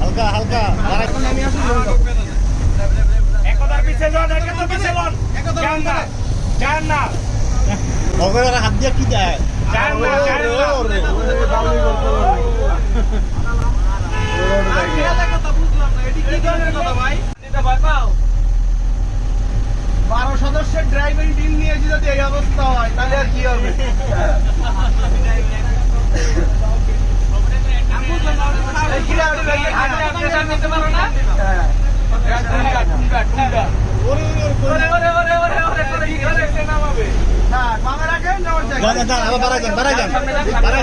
হালকা হালকা। একদার পিছে যান একদার পিছে লন যান না যান। না। ওকে হাত দিয়ে কি দেয়? যান না যান না। বারো সদস্যের ড্রাইভিং কি রাখেন না ওর যান জায়গায়? যান আবার বাড়া যান বাড়া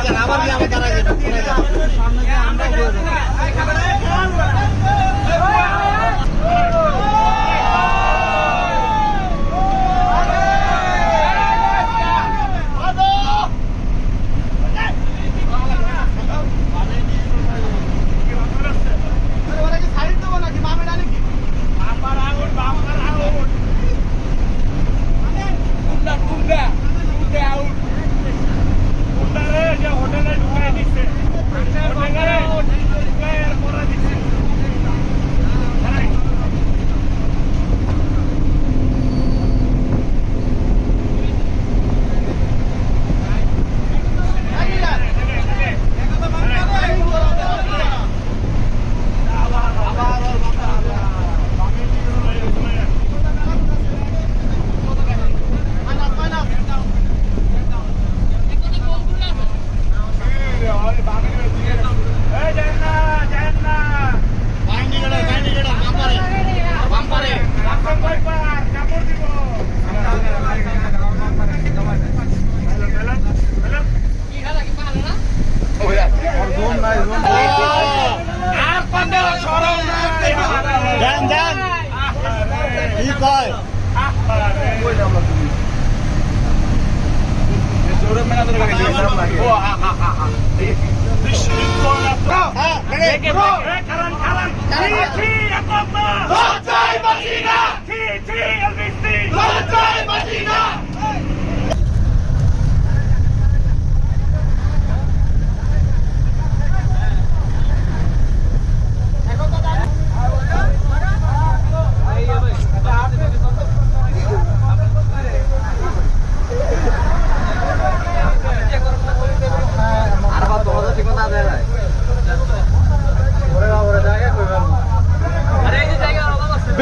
আর পান্ডা সরম না যান যান কি কয়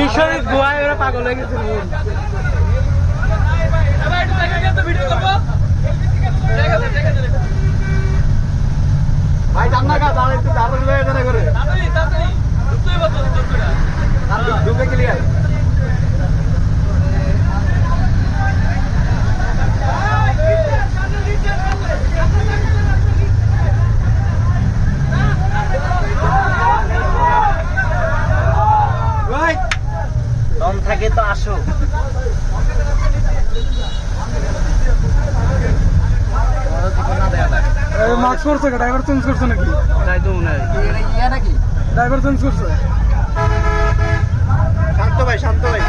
বিশ্বজিৎ গুহায় ওরা পাগল হয়ে গেছে ভাই জান্না কা দাঁড়া একটু দাঁড়ানো হয়ে যাবে করে ঢুকে ক্লিয়ার তো আসো। মাস্ক করছে ড্রাইভার চেঞ্জ করছে নাকি? তাই তো মনে হয় ড্রাইভার চেঞ্জ করছে। শান্ত ভাই শান্ত ভাই।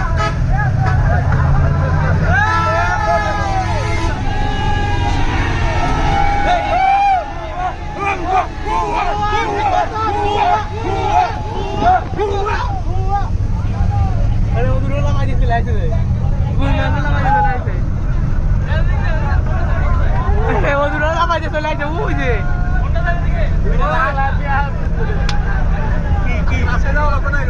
বাবু ওই যে। আসে যাও আপনার